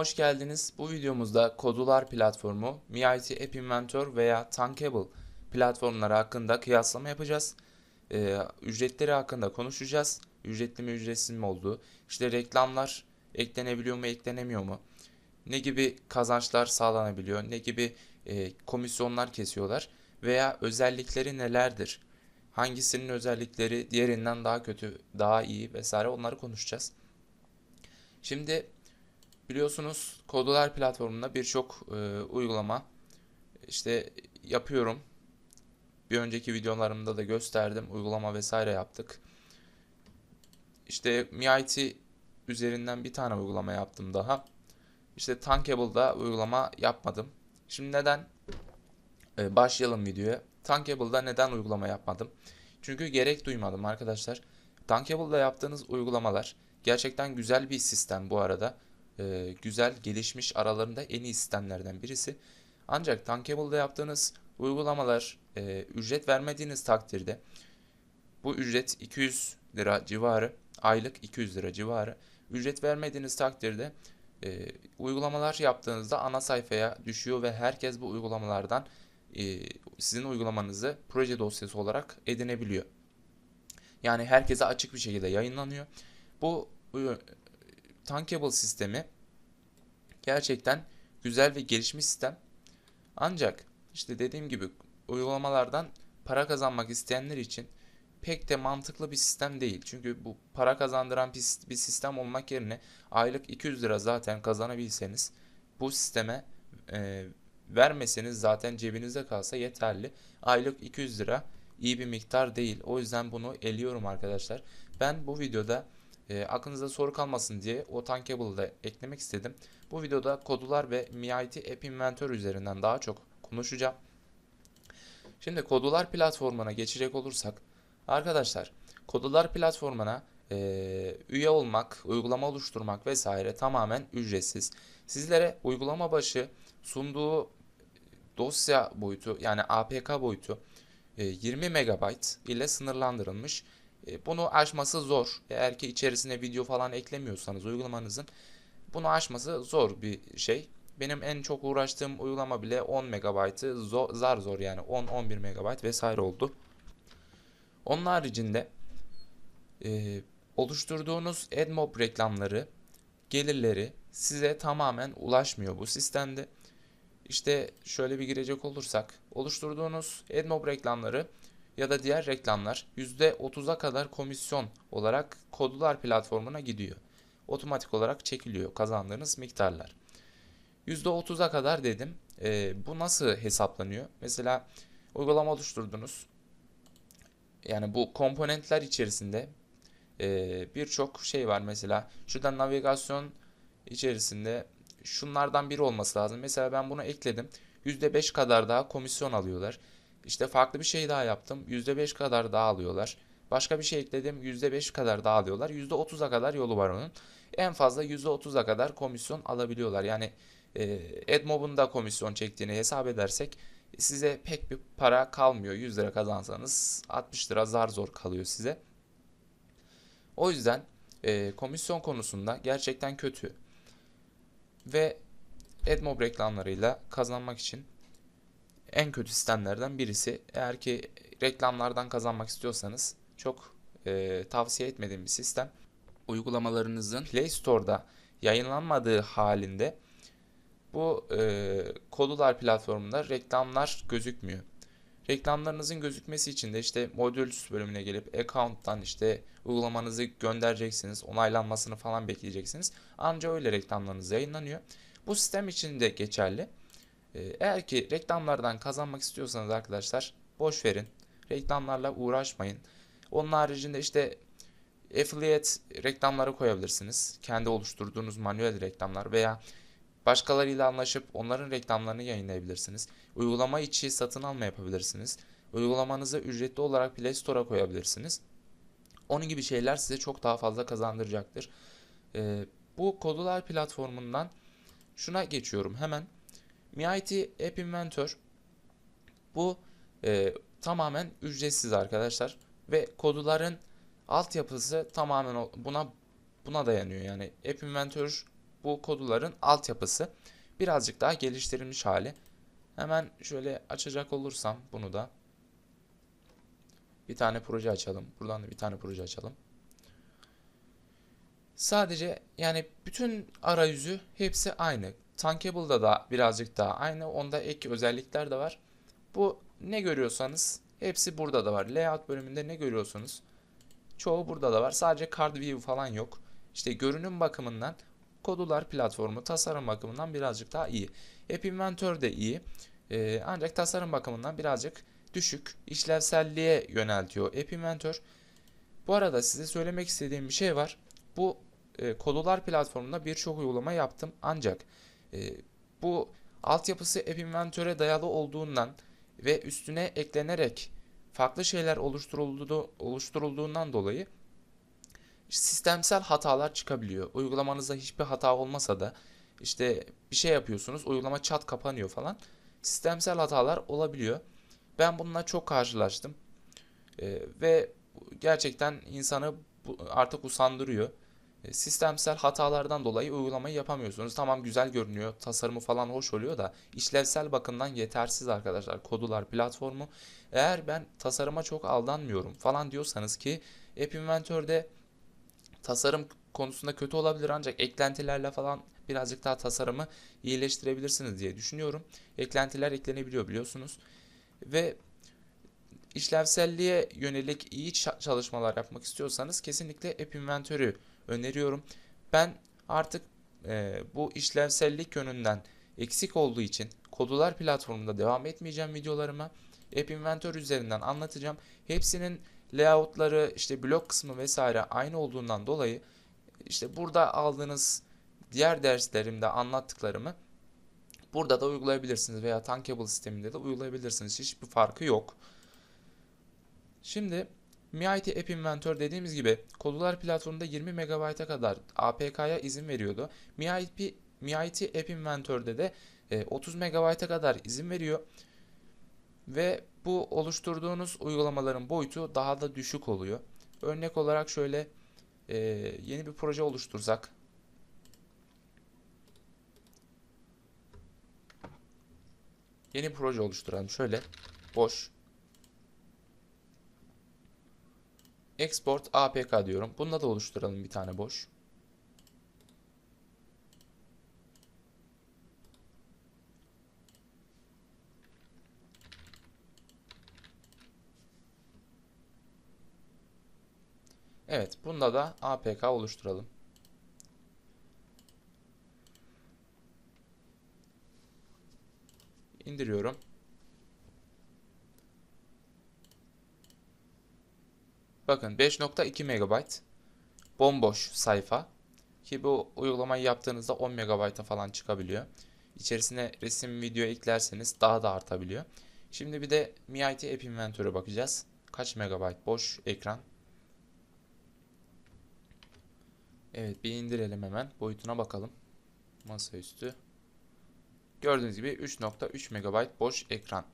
hoş geldiniz. Bu videomuzda Kodular platformu, MIT App Inventor veya Tankable platformları hakkında kıyaslama yapacağız. Ee, ücretleri hakkında konuşacağız. Ücretli mi ücretsiz mi olduğu. İşte reklamlar eklenebiliyor mu eklenemiyor mu? Ne gibi kazançlar sağlanabiliyor? Ne gibi e, komisyonlar kesiyorlar? Veya özellikleri nelerdir? Hangisinin özellikleri diğerinden daha kötü, daha iyi vesaire onları konuşacağız. Şimdi Biliyorsunuz Kodular platformunda birçok e, uygulama işte yapıyorum. Bir önceki videolarımda da gösterdim. Uygulama vesaire yaptık. İşte MIT üzerinden bir tane uygulama yaptım daha. İşte Tankable'da uygulama yapmadım. Şimdi neden? Ee, başlayalım videoya. Tankable'da neden uygulama yapmadım? Çünkü gerek duymadım arkadaşlar. Tankable'da yaptığınız uygulamalar gerçekten güzel bir sistem bu arada e, güzel, gelişmiş aralarında en iyi sistemlerden birisi. Ancak Tankable'da yaptığınız uygulamalar e, ücret vermediğiniz takdirde bu ücret 200 lira civarı, aylık 200 lira civarı. Ücret vermediğiniz takdirde e, uygulamalar yaptığınızda ana sayfaya düşüyor ve herkes bu uygulamalardan e, sizin uygulamanızı proje dosyası olarak edinebiliyor. Yani herkese açık bir şekilde yayınlanıyor. Bu Tankable sistemi gerçekten güzel ve gelişmiş sistem. Ancak işte dediğim gibi uygulamalardan para kazanmak isteyenler için pek de mantıklı bir sistem değil. Çünkü bu para kazandıran bir sistem olmak yerine aylık 200 lira zaten kazanabilseniz bu sisteme e, vermeseniz zaten cebinizde kalsa yeterli. Aylık 200 lira iyi bir miktar değil. O yüzden bunu eliyorum arkadaşlar. Ben bu videoda e, aklınızda soru kalmasın diye o Tankable'ı da eklemek istedim. Bu videoda kodular ve MIT App Inventor üzerinden daha çok konuşacağım. Şimdi kodular platformuna geçecek olursak arkadaşlar kodular platformuna e, üye olmak, uygulama oluşturmak vesaire tamamen ücretsiz. Sizlere uygulama başı sunduğu dosya boyutu yani APK boyutu 20 MB ile sınırlandırılmış e, bunu aşması zor. Eğer ki içerisine video falan eklemiyorsanız uygulamanızın bunu aşması zor bir şey. Benim en çok uğraştığım uygulama bile 10 MB'ı zor, zar zor yani 10-11 MB vesaire oldu. Onun haricinde e, oluşturduğunuz AdMob reklamları, gelirleri size tamamen ulaşmıyor bu sistemde. İşte şöyle bir girecek olursak oluşturduğunuz AdMob reklamları ya da diğer reklamlar %30'a kadar komisyon olarak Kodular platformuna gidiyor. Otomatik olarak çekiliyor kazandığınız miktarlar. %30'a kadar dedim. E, bu nasıl hesaplanıyor? Mesela uygulama oluşturdunuz. Yani bu komponentler içerisinde e, birçok şey var. Mesela şurada navigasyon içerisinde şunlardan biri olması lazım. Mesela ben bunu ekledim. %5 kadar daha komisyon alıyorlar. İşte farklı bir şey daha yaptım. %5 kadar daha alıyorlar. Başka bir şey ekledim. %5 kadar daha alıyorlar. %30'a kadar yolu var onun. En fazla %30'a kadar komisyon alabiliyorlar. Yani e, AdMob'un da komisyon çektiğini hesap edersek size pek bir para kalmıyor. 100 lira kazansanız 60 lira zar zor kalıyor size. O yüzden e, komisyon konusunda gerçekten kötü. Ve AdMob reklamlarıyla kazanmak için en kötü sistemlerden birisi. Eğer ki reklamlardan kazanmak istiyorsanız çok e, tavsiye etmediğim bir sistem. Uygulamalarınızın Play Store'da yayınlanmadığı halinde bu e, Kodular platformunda reklamlar gözükmüyor. Reklamlarınızın gözükmesi için de işte Modules bölümüne gelip account'tan işte uygulamanızı göndereceksiniz, onaylanmasını falan bekleyeceksiniz. Anca öyle reklamlarınız yayınlanıyor. Bu sistem için de geçerli. Ee, eğer ki reklamlardan kazanmak istiyorsanız arkadaşlar boş verin. Reklamlarla uğraşmayın. Onun haricinde işte affiliate reklamları koyabilirsiniz. Kendi oluşturduğunuz manuel reklamlar veya başkalarıyla anlaşıp onların reklamlarını yayınlayabilirsiniz. Uygulama içi satın alma yapabilirsiniz. Uygulamanızı ücretli olarak Play Store'a koyabilirsiniz. Onun gibi şeyler size çok daha fazla kazandıracaktır. Ee, bu Kodular platformundan şuna geçiyorum hemen. MIT App Inventor bu e, tamamen ücretsiz arkadaşlar ve koduların altyapısı tamamen buna buna dayanıyor. Yani App Inventor bu koduların altyapısı. Birazcık daha geliştirilmiş hali. Hemen şöyle açacak olursam bunu da bir tane proje açalım. Buradan da bir tane proje açalım. Sadece yani bütün arayüzü hepsi aynı. Tankable'da da birazcık daha aynı. Onda ek özellikler de var. Bu ne görüyorsanız hepsi burada da var. Layout bölümünde ne görüyorsanız çoğu burada da var. Sadece card view falan yok. İşte görünüm bakımından Kodular platformu tasarım bakımından birazcık daha iyi. App Inventor de iyi. Ee, ancak tasarım bakımından birazcık düşük. işlevselliğe yöneltiyor App Inventor. Bu arada size söylemek istediğim bir şey var. Bu e, Kodular platformunda birçok uygulama yaptım. Ancak e, bu altyapısı App Inventor'e dayalı olduğundan ve üstüne eklenerek farklı şeyler oluşturulduğu, oluşturulduğundan dolayı sistemsel hatalar çıkabiliyor. Uygulamanızda hiçbir hata olmasa da işte bir şey yapıyorsunuz, uygulama çat kapanıyor falan. Sistemsel hatalar olabiliyor. Ben bununla çok karşılaştım. Ee, ve gerçekten insanı artık usandırıyor. Ee, sistemsel hatalardan dolayı uygulamayı yapamıyorsunuz. Tamam güzel görünüyor, tasarımı falan hoş oluyor da işlevsel bakımdan yetersiz arkadaşlar. Kodular platformu. Eğer ben tasarıma çok aldanmıyorum falan diyorsanız ki App Inventor'de tasarım konusunda kötü olabilir ancak eklentilerle falan birazcık daha tasarımı iyileştirebilirsiniz diye düşünüyorum. Eklentiler eklenebiliyor biliyorsunuz. Ve işlevselliğe yönelik iyi çalışmalar yapmak istiyorsanız kesinlikle App Inventory'ü öneriyorum. Ben artık e, bu işlevsellik yönünden eksik olduğu için Kodular platformunda devam etmeyeceğim videolarıma. App Inventory üzerinden anlatacağım. Hepsinin layoutları işte blok kısmı vesaire aynı olduğundan dolayı işte burada aldığınız diğer derslerimde anlattıklarımı burada da uygulayabilirsiniz veya Tankable sisteminde de uygulayabilirsiniz. Hiçbir farkı yok. Şimdi MIT App Inventor dediğimiz gibi kodular platformunda 20 MB'a kadar APK'ya izin veriyordu. MIT, MIT App Inventor'de de 30 MB'a kadar izin veriyor. Ve bu oluşturduğunuz uygulamaların boyutu daha da düşük oluyor. Örnek olarak şöyle e, yeni bir proje oluştursak. Yeni proje oluşturalım. Şöyle boş. Export APK diyorum. Bunda da oluşturalım bir tane boş. Evet, bunda da APK oluşturalım. İndiriyorum. Bakın 5.2 MB bomboş sayfa ki bu uygulamayı yaptığınızda 10 MB'a falan çıkabiliyor. İçerisine resim, video eklerseniz daha da artabiliyor. Şimdi bir de MIT App Inventory'e bakacağız. Kaç megabayt boş ekran? Evet bir indirelim hemen. Boyutuna bakalım. Masaüstü. Gördüğünüz gibi 3.3 MB boş ekran.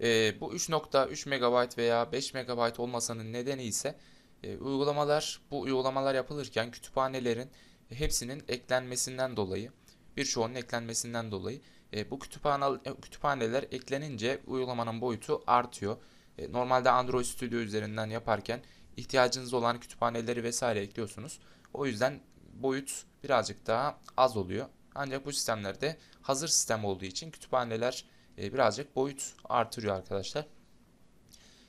Ee, bu 3.3 MB veya 5 MB olmasının nedeni ise e, uygulamalar bu uygulamalar yapılırken kütüphanelerin hepsinin eklenmesinden dolayı birçoğunun eklenmesinden dolayı e, bu kütüphane, kütüphaneler eklenince uygulamanın boyutu artıyor. E, normalde Android Studio üzerinden yaparken ihtiyacınız olan kütüphaneleri vesaire ekliyorsunuz. O yüzden boyut birazcık daha az oluyor. Ancak bu sistemlerde hazır sistem olduğu için kütüphaneler e, birazcık boyut artırıyor arkadaşlar.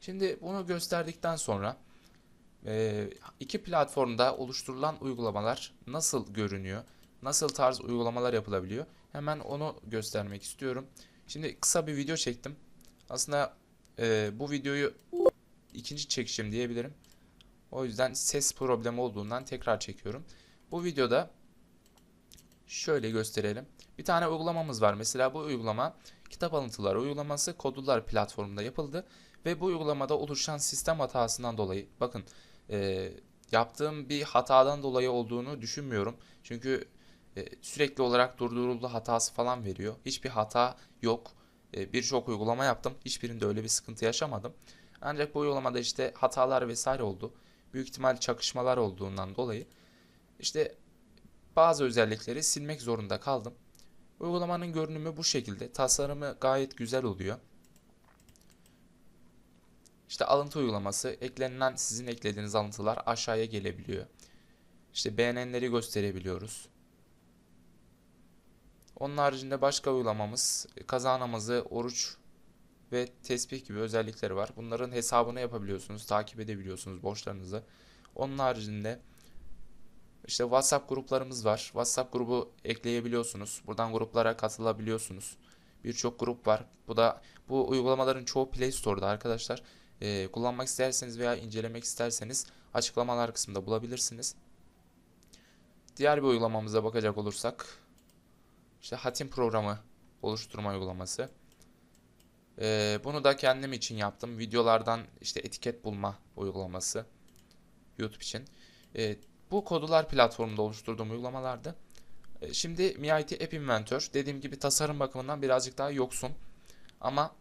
Şimdi bunu gösterdikten sonra e, iki platformda oluşturulan uygulamalar nasıl görünüyor? Nasıl tarz uygulamalar yapılabiliyor? Hemen onu göstermek istiyorum. Şimdi kısa bir video çektim. Aslında e, bu videoyu ikinci çekişim diyebilirim. O yüzden ses problemi olduğundan tekrar çekiyorum. Bu videoda şöyle gösterelim. Bir tane uygulamamız var. Mesela bu uygulama kitap alıntıları uygulaması Kodular platformunda yapıldı. Ve bu uygulamada oluşan sistem hatasından dolayı bakın e, yaptığım bir hatadan dolayı olduğunu düşünmüyorum. Çünkü e, sürekli olarak durduruldu hatası falan veriyor. Hiçbir hata yok. E, Birçok uygulama yaptım. Hiçbirinde öyle bir sıkıntı yaşamadım. Ancak bu uygulamada işte hatalar vesaire oldu büyük ihtimal çakışmalar olduğundan dolayı işte bazı özellikleri silmek zorunda kaldım. Uygulamanın görünümü bu şekilde. Tasarımı gayet güzel oluyor. İşte alıntı uygulaması, eklenilen sizin eklediğiniz alıntılar aşağıya gelebiliyor. İşte beğenenleri gösterebiliyoruz. Onun haricinde başka uygulamamız kaza namazı, oruç ve tesbih gibi özellikleri var. Bunların hesabını yapabiliyorsunuz, takip edebiliyorsunuz borçlarınızı. Onun haricinde işte WhatsApp gruplarımız var. WhatsApp grubu ekleyebiliyorsunuz. Buradan gruplara katılabiliyorsunuz. Birçok grup var. Bu da bu uygulamaların çoğu Play Store'da arkadaşlar. Ee, kullanmak isterseniz veya incelemek isterseniz açıklamalar kısmında bulabilirsiniz. Diğer bir uygulamamıza bakacak olursak işte hatim programı oluşturma uygulaması. Ee, bunu da kendim için yaptım. Videolardan işte etiket bulma uygulaması. YouTube için. Ee, bu kodular platformunda oluşturduğum uygulamalardı. Ee, şimdi MIT App Inventor dediğim gibi tasarım bakımından birazcık daha yoksun. Ama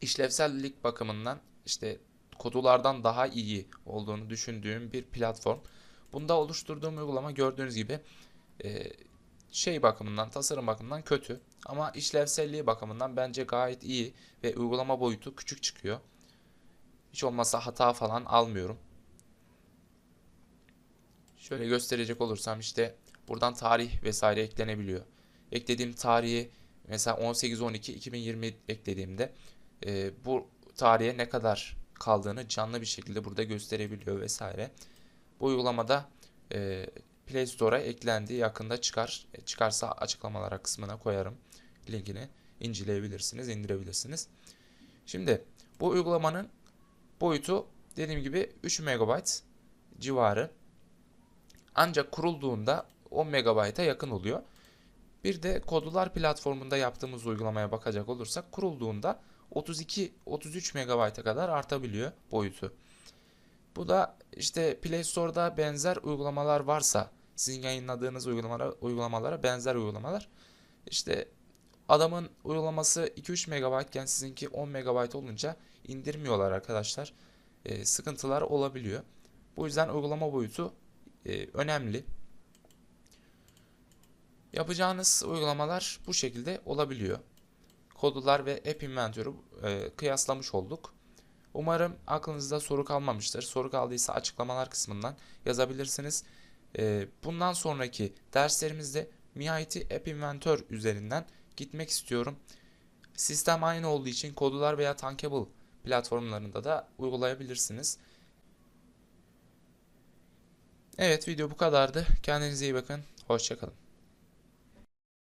işlevsellik bakımından işte kodulardan daha iyi olduğunu düşündüğüm bir platform. Bunda oluşturduğum uygulama gördüğünüz gibi e, şey bakımından, tasarım bakımından kötü. Ama işlevselliği bakımından bence gayet iyi ve uygulama boyutu küçük çıkıyor. Hiç olmazsa hata falan almıyorum. Şöyle gösterecek olursam işte buradan tarih vesaire eklenebiliyor. Eklediğim tarihi mesela 18-12-2020 eklediğimde e, bu tarihe ne kadar kaldığını canlı bir şekilde burada gösterebiliyor vesaire. Bu uygulamada e, Play Store'a eklendiği yakında çıkar. E, çıkarsa açıklamalara kısmına koyarım linkini inceleyebilirsiniz, indirebilirsiniz. Şimdi bu uygulamanın boyutu dediğim gibi 3 MB civarı. Ancak kurulduğunda 10 MB'a yakın oluyor. Bir de Kodular platformunda yaptığımız uygulamaya bakacak olursak kurulduğunda 32-33 MB'a kadar artabiliyor boyutu. Bu da işte Play Store'da benzer uygulamalar varsa sizin yayınladığınız uygulamalara, uygulamalara benzer uygulamalar. İşte adamın uygulaması 2-3 MB iken sizinki 10 MB olunca indirmiyorlar arkadaşlar. E, sıkıntılar olabiliyor. Bu yüzden uygulama boyutu e, önemli. Yapacağınız uygulamalar bu şekilde olabiliyor. Kodular ve App Inventor'u e, kıyaslamış olduk. Umarım aklınızda soru kalmamıştır. Soru kaldıysa açıklamalar kısmından yazabilirsiniz. E, bundan sonraki derslerimizde MIT App Inventor üzerinden gitmek istiyorum. Sistem aynı olduğu için Kodular veya Tankable platformlarında da uygulayabilirsiniz. Evet video bu kadardı. Kendinize iyi bakın. Hoşçakalın.